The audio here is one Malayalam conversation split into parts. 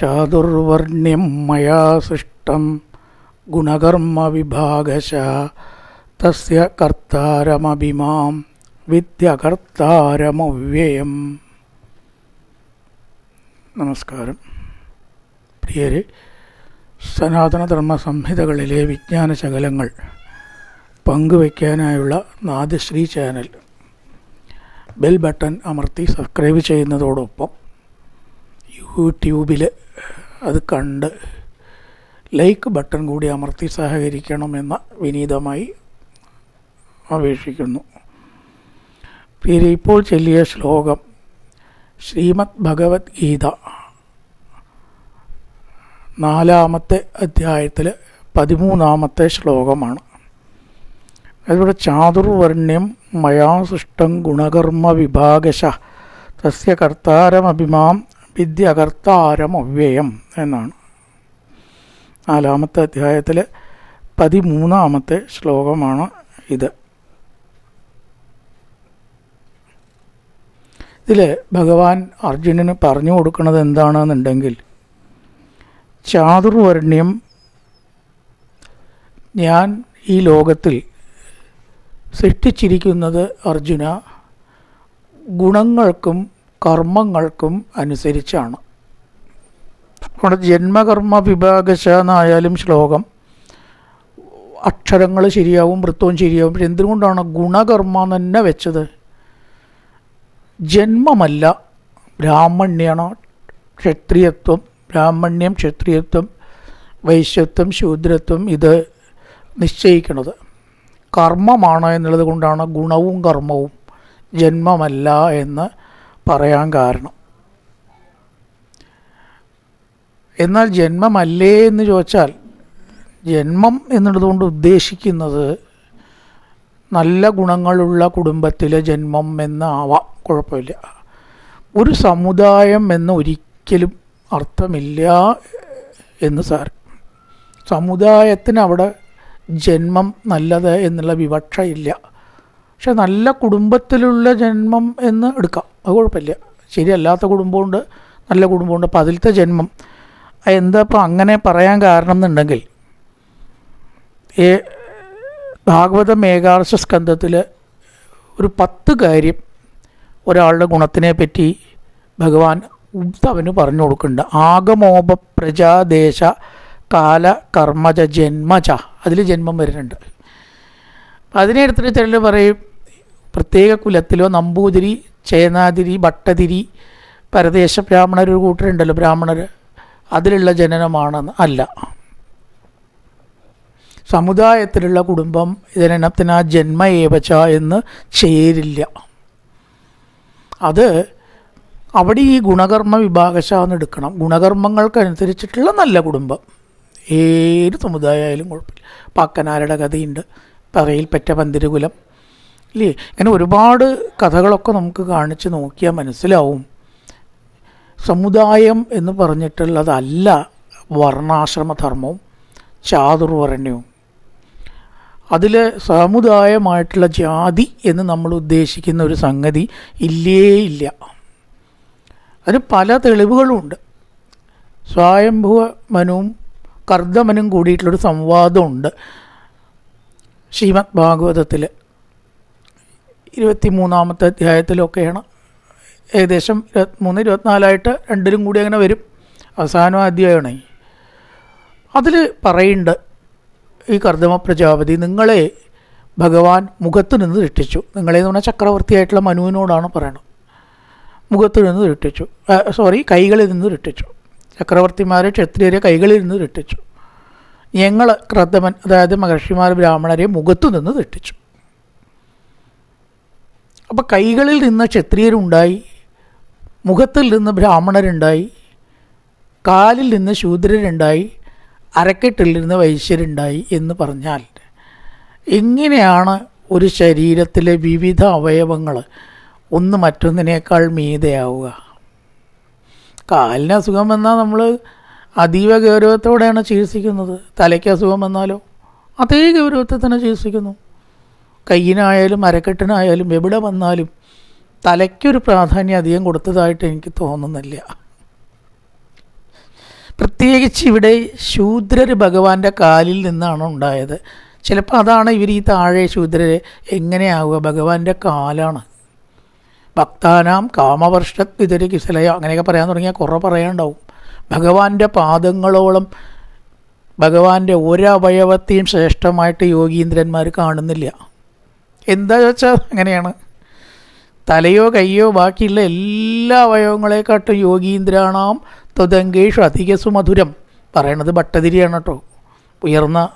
ചാതുർവർണ്യം മയാ സൃഷ്ടം. ഗുണകർമ്മവിഭാഗശ തസ്യ കർത്താരമഭിമാം. വിദ്യകർത്താരമവ്യയം നമസ്കാരം. പ്രിയരെ സനാതനധർമ്മ സംഹിതകളിലെ വിജ്ഞാന ശകലങ്ങൾ പങ്കുവയ്ക്കാനായുള്ള നാദശ്രീ ചാനൽ. ബെൽ ബട്ടൺ അമർത്തി സബ്സ്ക്രൈബ് ചെയ്യുന്നതോടൊപ്പം യൂട്യൂബിൽ അത് കണ്ട് ലൈക്ക് ബട്ടൺ കൂടി അമർത്തി സഹകരിക്കണമെന്ന് വിനീതമായി അപേക്ഷിക്കുന്നു. പിന്നെ ഇപ്പോൾ ചൊല്ലിയ ശ്ലോകം ശ്രീമദ് ഭഗവത്ഗീത നാലാമത്തെ അധ്യായത്തിൽ പതിമൂന്നാമത്തെ ശ്ലോകമാണ്. അതിവിടെ ചാതുർവർണ്യം മയാ സൃഷ്ടം ഗുണകർമ്മ വിഭാഗശ തസ്യ കർത്താരമഭിമാം വിദ്യകർത്താരമവ്യയം എന്നാണ്. നാലാമത്തെ അധ്യായത്തിലെ പതിമൂന്നാമത്തെ ശ്ലോകമാണ് ഇത്. ഇതിൽ ഭഗവാൻ അർജുനന് പറഞ്ഞു കൊടുക്കുന്നത് എന്താണെന്നുണ്ടെങ്കിൽ ചാതുർവർണ്യം ഞാൻ ഈ ലോകത്തിൽ സൃഷ്ടിച്ചിരിക്കുന്നത് അർജുന ഗുണങ്ങൾക്കും കർമ്മങ്ങൾക്കും അനുസരിച്ചാണ്. നമ്മുടെ ജന്മകർമ്മ വിഭാഗശ എന്നായാലും ശ്ലോകം അക്ഷരങ്ങൾ ശരിയാവും വൃത്തവും ശരിയാവും. പക്ഷെ എന്തുകൊണ്ടാണ് ഗുണകർമ്മ തന്നെ വെച്ചത്? ജന്മമല്ല ബ്രാഹ്മണ്യാണ് ക്ഷത്രിയത്വം. ബ്രാഹ്മണ്യം ക്ഷത്രിയത്വം വൈശ്യത്വം ശൂദ്രത്വം ഇത് നിശ്ചയിക്കുന്നത്. കർമ്മമാണ് എന്നുള്ളത് കൊണ്ടാണ് ഗുണവും കർമ്മവും ജന്മമല്ല എന്ന് പറയാൻ കാരണം. എന്നാൽ ജന്മമല്ലേ എന്ന് ചോദിച്ചാൽ ജന്മം എന്നുള്ളതുകൊണ്ട് ഉദ്ദേശിക്കുന്നത് നല്ല ഗുണങ്ങളുള്ള കുടുംബത്തിലെ ജന്മം എന്നാവാം. കുഴപ്പമില്ല. ഒരു സമുദായം എന്ന് ഒരിക്കലും അർത്ഥമില്ല എന്ന് സാർ. സമുദായത്തിന് അവിടെ ജന്മം നല്ലത് എന്നുള്ള വിവക്ഷയില്ല. പക്ഷെ നല്ല കുടുംബത്തിലുള്ള ജന്മം എന്ന് എടുക്കാം. അത് കുഴപ്പമില്ല. ശരിയല്ലാത്ത കുടുംബമുണ്ട് നല്ല കുടുംബമുണ്ട്. അപ്പോൾ അതിലത്തെ ജന്മം. എന്താ ഇപ്പോൾ അങ്ങനെ പറയാൻ കാരണം എന്നുണ്ടെങ്കിൽ ഏ ഭാഗവത ഏകാദശ സ്കന്ധത്തിൽ ഒരു പത്ത് കാര്യം ഒരാളുടെ ഗുണത്തിനെ പറ്റി ഭഗവാൻ ഉദ്ധവന് പറഞ്ഞു കൊടുക്കുന്നുണ്ട്. ആഗമോപ പ്രജാദേശ കാല കർമ്മജ ജന്മജ. അതിൽ ജന്മം വരുന്നുണ്ട്. അതിനെ എടുത്തിട്ട് ചിലർ പറയും പ്രത്യേക കുലത്തിലോ നമ്പൂതിരി ചേനാതിരി ഭട്ടതിരി പരദേശ ബ്രാഹ്മണർ ഒരു കൂട്ടരുണ്ടല്ലോ ബ്രാഹ്മണർ. അതിലുള്ള ജനനമാണെന്ന് അല്ല. സമുദായത്തിലുള്ള കുടുംബം ജനനത്തിന് ആ ജന്മ ഏവച്ച എന്ന് ചേരില്ല. അത് അവിടെ ഈ ഗുണകർമ്മ വിഭാഗശ എന്ന് എടുക്കണം. ഗുണകർമ്മങ്ങൾക്കനുസരിച്ചിട്ടുള്ള നല്ല കുടുംബം. ഏത് സമുദായമായാലും കുഴപ്പമില്ല. പാക്കനാരുടെ കഥയുണ്ട്. പറയിൽ പെറ്റ പന്തിരുകുലം. ഇല്ലേ? ഇങ്ങനെ ഒരുപാട് കഥകളൊക്കെ നമുക്ക് കാണിച്ച് നോക്കിയാൽ മനസ്സിലാവും. സമുദായം എന്ന് പറഞ്ഞിട്ടുള്ളതല്ല വർണാശ്രമധർമ്മവും ചാതുർവർണയവും അതിൽ സമുദായമായിട്ടുള്ള ജാതി എന്ന് നമ്മൾ ഉദ്ദേശിക്കുന്ന ഒരു സംഗതി ഇല്ലേ ഇല്ല അതിന് പല തെളിവുകളുമുണ്ട് സ്വയംഭുവ മനുവും കർദ്ദമനും കൂടിയിട്ടുള്ളൊരു സംവാദമുണ്ട് ശ്രീമദ് ഭാഗവതത്തിൽ ഇരുപത്തി മൂന്നാമത്തെ അധ്യായത്തിലൊക്കെയാണ്. ഏകദേശം ഇരുപത്തിമൂന്ന് ഇരുപത്തിനാലായിട്ട് രണ്ടിലും കൂടി അങ്ങനെ വരും. അവസാനം അധ്യായമാണ്. അതിൽ പറയുന്നുണ്ട് ഈ കർദമ പ്രജാപതി നിങ്ങളെ ഭഗവാൻ മുഖത്ത് നിന്ന് രക്ഷിച്ചു. നിങ്ങളെ എന്ന് പറഞ്ഞാൽ ചക്രവർത്തിയായിട്ടുള്ള മനുവിനോടാണ് പറയണത്. മുഖത്ത് നിന്ന് രക്ഷിച്ചു. സോറി കൈകളിൽ നിന്ന് രക്ഷിച്ചു. ചക്രവർത്തിമാരെ ക്ഷത്രിയരെ കൈകളിൽ നിന്ന് രക്ഷിച്ചു. ഞങ്ങൾ കർദമൻ അതായത് മഹർഷിമാർ ബ്രാഹ്മണരെ മുഖത്തു നിന്ന് രക്ഷിച്ചു. അപ്പോൾ കൈകളിൽ നിന്ന് ക്ഷത്രിയരുണ്ടായി മുഖത്തിൽ നിന്ന് ബ്രാഹ്മണരുണ്ടായി കാലിൽ നിന്ന് ശൂദ്രരുണ്ടായി അരക്കെട്ടിൽ നിന്ന് വൈശ്യരുണ്ടായി എന്ന് പറഞ്ഞാൽ എങ്ങനെയാണ് ഒരു ശരീരത്തിലെ വിവിധ അവയവങ്ങൾ ഒന്ന് മറ്റൊന്നിനേക്കാൾ മീതയാവുക? കാലിന് അസുഖം വന്നാൽ നമ്മൾ അതീവ ഗൗരവത്തോടെയാണ് ചികിത്സിക്കുന്നത്. തലയ്ക്ക് അസുഖം വന്നാലോ അതേ ഗൗരവത്തിൽ തന്നെ ചികിത്സിക്കുന്നു. കയ്യിനായാലും അരക്കെട്ടിനായാലും എവിടെ വന്നാലും തലയ്ക്കൊരു പ്രാധാന്യം അധികം കൊടുത്തതായിട്ട് എനിക്ക് തോന്നുന്നില്ല. പ്രത്യേകിച്ച് ഇവിടെ ശൂദ്രർ ഭഗവാന്റെ കാലിൽ നിന്നാണ് ഉണ്ടായത്. ചിലപ്പോൾ അതാണ് ഇവർ ഈ താഴെ ശൂദ്രരെ എങ്ങനെയാവുക? ഭഗവാന്റെ കാലാണ്. ഭക്താനാം കാമവർഷത്തിതൊരു കിസലയ അങ്ങനെയൊക്കെ പറയാൻ തുടങ്ങിയാൽ കുറേ പറയാനുണ്ടാവും. ഭഗവാന്റെ പാദങ്ങളോളം ഭഗവാന്റെ ഒരവയവത്തെയും ശ്രേഷ്ഠമായിട്ട് യോഗീന്ദ്രന്മാർ കാണുന്നില്ല. എന്താ ചോദിച്ചാൽ അങ്ങനെയാണ്. തലയോ കയ്യോ ബാക്കിയുള്ള എല്ലാ അവയവങ്ങളെക്കാട്ടും യോഗീന്ദ്രാണാം ത്വതങ്കേഷു അധികസു മധുരം പറയണത് ഭട്ടതിരിയാണ് കേട്ടോ ഉയർന്ന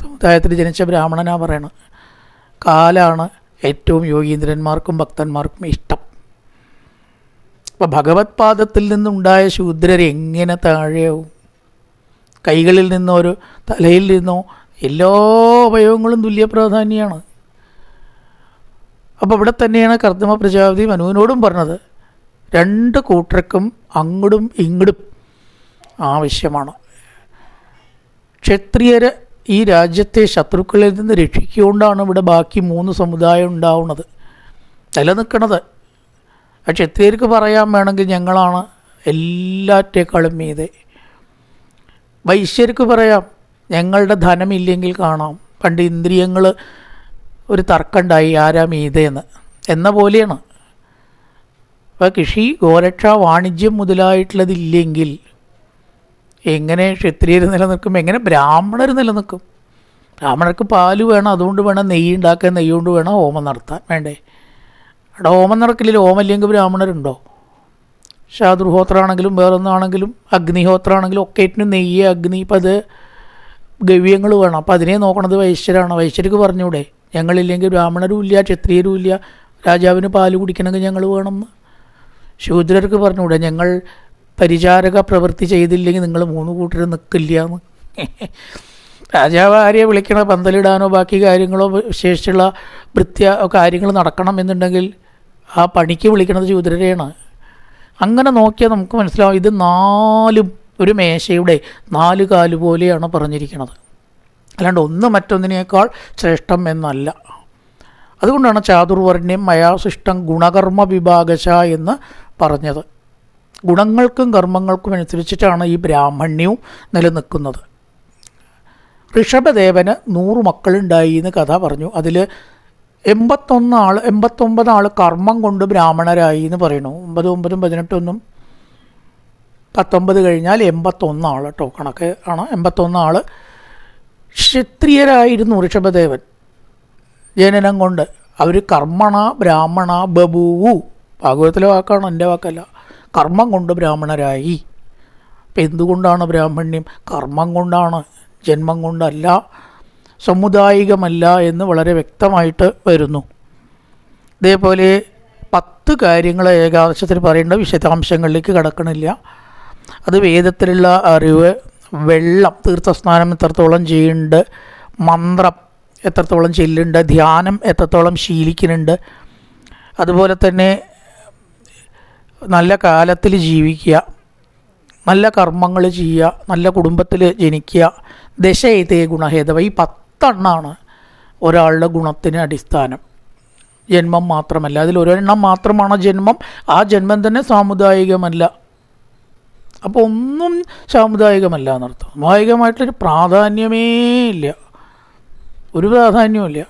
സമുദായത്തിൽ ജനിച്ച ബ്രാഹ്മണനാ പറയണത്. കാലാണ് ഏറ്റവും യോഗീന്ദ്രന്മാർക്കും ഭക്തന്മാർക്കും ഇഷ്ടം. അപ്പോൾ ഭഗവത് പാദത്തിൽ നിന്നുണ്ടായ ശൂദ്രർ എങ്ങനെ താഴെയാവും? കൈകളിൽ നിന്നോ ഒരു തലയിൽ നിന്നോ എല്ലാ അവയവങ്ങളും തുല്യ പ്രാധാന്യമാണ് അപ്പോൾ ഇവിടെ തന്നെയാണ് കർദ്ദമ പ്രജാപതി മനുവിനോടും പറഞ്ഞത്. രണ്ട് കൂട്ടർക്കും അങ്ങടും ഇങ്ങടും ആവശ്യമാണ്. ക്ഷത്രിയര് ഈ രാജ്യത്തെ ശത്രുക്കളിൽ നിന്ന് രക്ഷിക്കുകൊണ്ടാണ് ഇവിടെ ബാക്കി മൂന്ന് സമുദായം ഉണ്ടാവുന്നത്. നിലനിൽക്കണത് ആ ക്ഷത്രിയർക്ക് പറയാൻ വേണമെങ്കിൽ ഞങ്ങളാണ് എല്ലാറ്റേക്കാളും മീതെ. വൈശ്യർക്ക് പറയാം ഞങ്ങളുടെ ധനമില്ലെങ്കിൽ കാണാം. പണ്ട് ഇന്ദ്രിയങ്ങൾ ഒരു തർക്കമുണ്ടായി ആരാ മീതയെന്ന് എന്ന. പോലെയാണ്. അപ്പോൾ കൃഷി ഗോരക്ഷ വാണിജ്യം മുതലായിട്ടുള്ളതില്ലെങ്കിൽ എങ്ങനെ ക്ഷത്രിയർ നിലനിൽക്കും? എങ്ങനെ ബ്രാഹ്മണർ നിലനിൽക്കും? ബ്രാഹ്മണർക്ക് പാൽ വേണം അതുകൊണ്ട് വേണം നെയ്യ് ഉണ്ടാക്കാൻ നെയ്യ് കൊണ്ട് വേണം ഹോമം നടത്താൻ. വേണ്ടേ? അവിടെ ഹോമം നടക്കില്ല ഹോമമില്ലെങ്കിൽ ബ്രാഹ്മണരുണ്ടോ? ശാതൃഹോത്രമാണെങ്കിലും വേറൊന്നാണെങ്കിലും അഗ്നിഹോത്രമാണെങ്കിലും ഒക്കേറ്റിനും നെയ്യ് അഗ്നി ഇപ്പം അത് ഗവ്യങ്ങൾ വേണം. അപ്പം അതിനെ നോക്കണത് വൈശ്യരാണ്. വൈശ്യർക്ക് പറഞ്ഞൂടെ? ഞങ്ങളില്ലെങ്കിൽ ബ്രാഹ്മണരും ഇല്ല ക്ഷത്രിയരും ഇല്ല. രാജാവിന് പാൽ കുടിക്കണമെങ്കിൽ ഞങ്ങൾ വേണമെന്ന്. ശൂദ്രർക്ക് പറഞ്ഞുകൂടെ ഞങ്ങൾ പരിചാരക പ്രവൃത്തി ചെയ്തില്ലെങ്കിൽ നിങ്ങൾ മൂന്ന് കൂട്ടർ നിൽക്കില്ല എന്ന്. രാജാവ് ആരെയെ വിളിക്കണ പന്തലിടാനോ ബാക്കി കാര്യങ്ങളോ വിശേഷിച്ചുള്ള വൃത്യ കാര്യങ്ങൾ നടക്കണം എന്നുണ്ടെങ്കിൽ ആ പണിക്ക് വിളിക്കണത് ശൂദ്രരെയാണ്. അങ്ങനെ നോക്കിയാൽ നമുക്ക് മനസ്സിലാവും ഇത് നാലും ഒരു മേശയുടെ നാല് കാൽ പോലെയാണ് പറഞ്ഞിരിക്കുന്നത് അല്ലാണ്ട് ഒന്ന് മറ്റൊന്നിനേക്കാൾ ശ്രേഷ്ഠം എന്നല്ല. അതുകൊണ്ടാണ് ചാതുർവർണ്യം മയാസിഷ്ടം ഗുണകർമ്മ വിഭാഗശ എന്ന് പറഞ്ഞത്. ഗുണങ്ങൾക്കും കർമ്മങ്ങൾക്കും അനുസരിച്ചിട്ടാണ് ഈ ബ്രാഹ്മണ്യവും നിലനിൽക്കുന്നത്. ഋഷഭദേവന് നൂറ് മക്കളുണ്ടായി എന്ന് കഥ പറഞ്ഞു. അതിൽ എൺപത്തൊന്ന് ആൾ എൺപത്തൊമ്പത് ആൾ കർമ്മം കൊണ്ട് ബ്രാഹ്മണരായി എന്ന് പറയുന്നു. ഒമ്പത് ഒമ്പതും പതിനെട്ടൊന്നും. പത്തൊമ്പത് കഴിഞ്ഞാൽ എൺപത്തൊന്ന് ആൾ കേട്ടോ കണക്ക് ആണ്. എൺപത്തൊന്ന് ആൾ ക്ഷത്രിയരായിരുന്നു ഋഷഭദേവൻ. ജനനം കൊണ്ട് അവർ കർമ്മണ ബ്രാഹ്മണ ബബുവു ഭാഗവതത്തിലെ വാക്കാണ്? എന്റെ വാക്കല്ല. കർമ്മം കൊണ്ട് ബ്രാഹ്മണരായി. അപ്പം എന്തുകൊണ്ടാണ് ബ്രാഹ്മണ്യം? കർമ്മം കൊണ്ടാണ് ജന്മം കൊണ്ടല്ല സമുദായികമല്ല എന്ന് വളരെ വ്യക്തമായിട്ട് വരുന്നു. ഇതേപോലെ പത്ത് കാര്യങ്ങൾ ഏകാദശത്തിൽ പറയേണ്ട വിശദാംശങ്ങളിലേക്ക് കടക്കണില്ല. അത് വേദത്തിലുള്ള അറിവ് വെള്ളം തീർത്ഥസ്നാനം എത്രത്തോളം ചെയ്യുന്നുണ്ട് മന്ത്രം എത്രത്തോളം ചെല്ലുന്നുണ്ട് ധ്യാനം എത്രത്തോളം ശീലിക്കുന്നുണ്ട്. അതുപോലെ തന്നെ നല്ല കാലത്തിൽ ജീവിക്കുക നല്ല കർമ്മങ്ങൾ ചെയ്യുക നല്ല കുടുംബത്തിൽ ജനിക്കുക. ദശയതേ ഗുണഹേതവ? ഈ പത്തെണ്ണമാണ് ഒരാളുടെ ഗുണത്തിന് അടിസ്ഥാനം. ജന്മം മാത്രമല്ല. അതിൽ ഒരെണ്ണം മാത്രമാണ് ജന്മം. ആ ജന്മം തന്നെ സാമുദായികമല്ല. അപ്പോൾ ഒന്നും സാമുദായികമല്ല എന്നർത്ഥം. സാമുദായികമായിട്ടൊരു പ്രാധാന്യമേ ഇല്ല. ഒരു പ്രാധാന്യവും ഇല്ല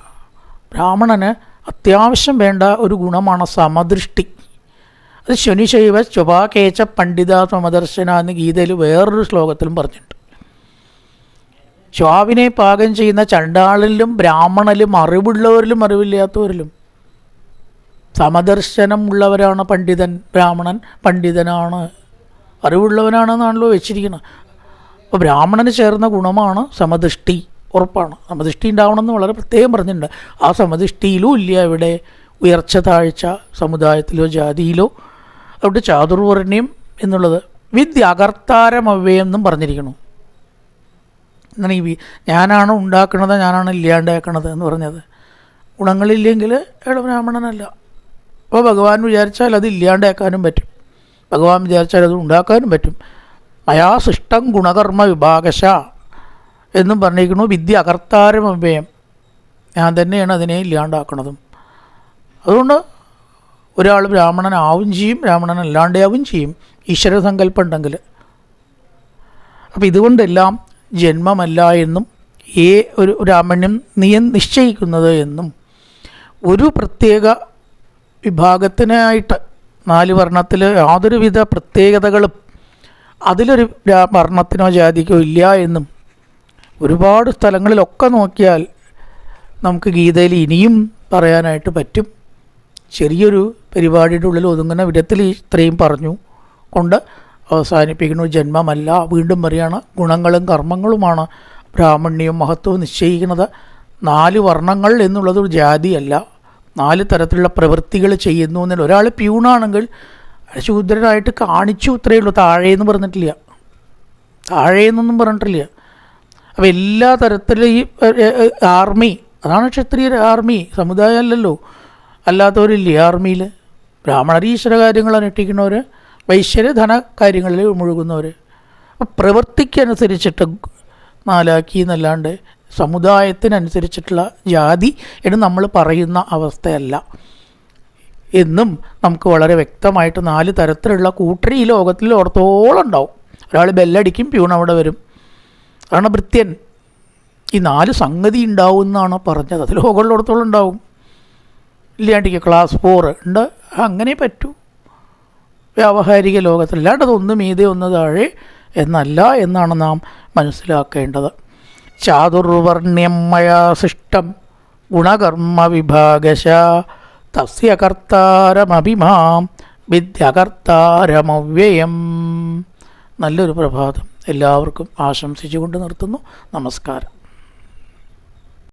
ബ്രാഹ്മണന് അത്യാവശ്യം വേണ്ട ഒരു ഗുണമാണ് സമദൃഷ്ടി. അത് ശനിശൈവ ചൊപാകേച്ച പണ്ഡിത സമദർശന എന്ന് ഗീതയിൽ വേറൊരു ശ്ലോകത്തിലും പറഞ്ഞിട്ടുണ്ട്. ശ്വാവിനെ പാകം ചെയ്യുന്ന ചണ്ടാളിലും ബ്രാഹ്മണലും അറിവുള്ളവരിലും അറിവില്ലാത്തവരിലും സമദർശനം ഉള്ളവരാണ് പണ്ഡിതൻ ബ്രാഹ്മണൻ പണ്ഡിതനാണ്. അറിവുള്ളവനാണെന്നാണല്ലോ വെച്ചിരിക്കുന്നത്. അപ്പോൾ ബ്രാഹ്മണന് ചേർന്ന ഗുണമാണ് സമദൃഷ്ടി ഉറപ്പാണ്. സമദൃഷ്ടി ഉണ്ടാവണമെന്ന് വളരെ പ്രത്യേകം പറഞ്ഞിട്ടുണ്ട്. ആ സമദൃഷ്ടിയിലും ഇല്ല ഇവിടെ. ഉയർച്ച താഴ്ച സമുദായത്തിലോ ജാതിയിലോ. അവിടെ ചാതുർവർണ്യം എന്നുള്ളത് വിദ്യ അകർത്താരമവ്യയം എന്നും പറഞ്ഞിരിക്കണം എന്നാണ് ഈ ഞാനാണ് ഉണ്ടാക്കുന്നത് ഞാനാണ് ഇല്ലാണ്ടാക്കണത് എന്ന് പറഞ്ഞത്. ഗുണങ്ങളില്ലെങ്കിൽ അയാൾ ബ്രാഹ്മണനല്ല. അപ്പോൾ ഭഗവാൻ വിചാരിച്ചാൽ അത് ഇല്ലാണ്ടാക്കാനും പറ്റും. ഭഗവാൻ വിചാരിച്ചാൽ അത് ഉണ്ടാക്കാനും പറ്റും. മയാ സൃഷ്ടം ഗുണകർമ്മ വിഭാഗശ എന്നും പറഞ്ഞിരിക്കുന്നു. വിദ്യ അകർത്താരമഭയം ഞാൻ തന്നെയാണ് അതിനെ ഇല്ലാണ്ടാക്കണതും. അതുകൊണ്ട് ഒരാൾ ബ്രാഹ്മണനാവും ചെയ്യും ബ്രാഹ്മണനല്ലാണ്ടാവും ചെയ്യും. ഈശ്വര സങ്കല്പം ഉണ്ടെങ്കിൽ. അപ്പം ഇതുകൊണ്ടെല്ലാം ജന്മമല്ല എന്നും ഏ ഒരു ബ്രാഹ്മണ്യം നിയ നിശ്ചയിക്കുന്നത് എന്നും ഒരു പ്രത്യേക വിഭാഗത്തിനായിട്ട് നാല് വർണത്തിൽ യാതൊരുവിധ പ്രത്യേകതകളും അതിലൊരു വർണത്തിനോ ജാതിക്കോ ഇല്ല എന്നും ഒരുപാട് സ്ഥലങ്ങളിലൊക്കെ നോക്കിയാൽ നമുക്ക് ഗീതയിൽ ഇനിയും പറയാനായിട്ട് പറ്റും. ചെറിയൊരു പരിപാടിയുടെ ഉള്ളിൽ ഒതുങ്ങുന്ന വിധത്തിൽ ഇത്രയും പറഞ്ഞു കൊണ്ട് അവസാനിപ്പിക്കുന്നു. ജന്മമല്ല വീണ്ടും പറയാണ് ഗുണങ്ങളും കർമ്മങ്ങളുമാണ് ബ്രാഹ്മണ്യവും മഹത്വവും നിശ്ചയിക്കുന്നത്. നാല് വർണങ്ങൾ എന്നുള്ളത് ഒരു ജാതിയല്ല. നാല് തരത്തിലുള്ള പ്രവൃത്തികൾ ചെയ്യുന്നു എന്നുള്ള ഒരാൾ പ്യൂണാണെങ്കിൽ ശൂദ്രനായിട്ട് കാണിച്ചു ഇത്രയേ ഉള്ളൂ. താഴേന്ന് പറഞ്ഞിട്ടില്ല. താഴേന്നൊന്നും പറഞ്ഞിട്ടില്ല. അപ്പോൾ എല്ലാ തരത്തിലും ഈ ആർമി അതാണ് ക്ഷത്രിയർ ആർമി സമുദായം അല്ലല്ലോ. അല്ലാത്തവരില്ലേ ആർമിയിൽ ബ്രാഹ്മണർ ഈശ്വര കാര്യങ്ങൾ അനുഷ്ഠിക്കുന്നവർ വൈശ്യര് ധന കാര്യങ്ങളിൽ മുഴുകുന്നവർ പ്രവൃത്തിക്കനുസരിച്ചിട്ട് നാലാക്കി എന്നല്ലാണ്ട് സമുദായത്തിനനുസരിച്ചിട്ടുള്ള ജാതി എന്ന് നമ്മൾ പറയുന്ന അവസ്ഥയല്ല. എന്നും നമുക്ക് വളരെ വ്യക്തമായിട്ട് നാല് തരത്തിലുള്ള കൂട്ടരി ഈ ലോകത്തിൽ ഓർത്തോളം ഉണ്ടാവും. ഒരാൾ ബെല്ലടിക്കും പ്യൂൺ അവിടെ വരും. കാരണം ഭൃത്യൻ. ഈ നാല് സംഗതി ഉണ്ടാവും എന്നാണ് പറഞ്ഞത്. അത് ലോകമുള്ളിടത്തോളം ഉണ്ടാവും. ഇല്ലാണ്ടിക്ക് ക്ലാസ് ഫോർ ഉണ്ട്. അങ്ങനെ പറ്റൂ. വ്യാവഹാരിക ലോകത്തിൽ അല്ലാണ്ട് അതൊന്ന് മീതെ ഒന്ന് താഴെ എന്നല്ല എന്നാണ് നാം മനസ്സിലാക്കേണ്ടത്. ചാതുർവർണ്യം ഗുണകർമ്മ വിഭാഗശ തസ്യകർത്താരമഭിമാം വിദ്യകർത്താരമവ്യയം. നല്ലൊരു പ്രഭാതം. എല്ലാവർക്കും ആശംസിച്ചുകൊണ്ട് നിർത്തുന്നു. നമസ്കാരം.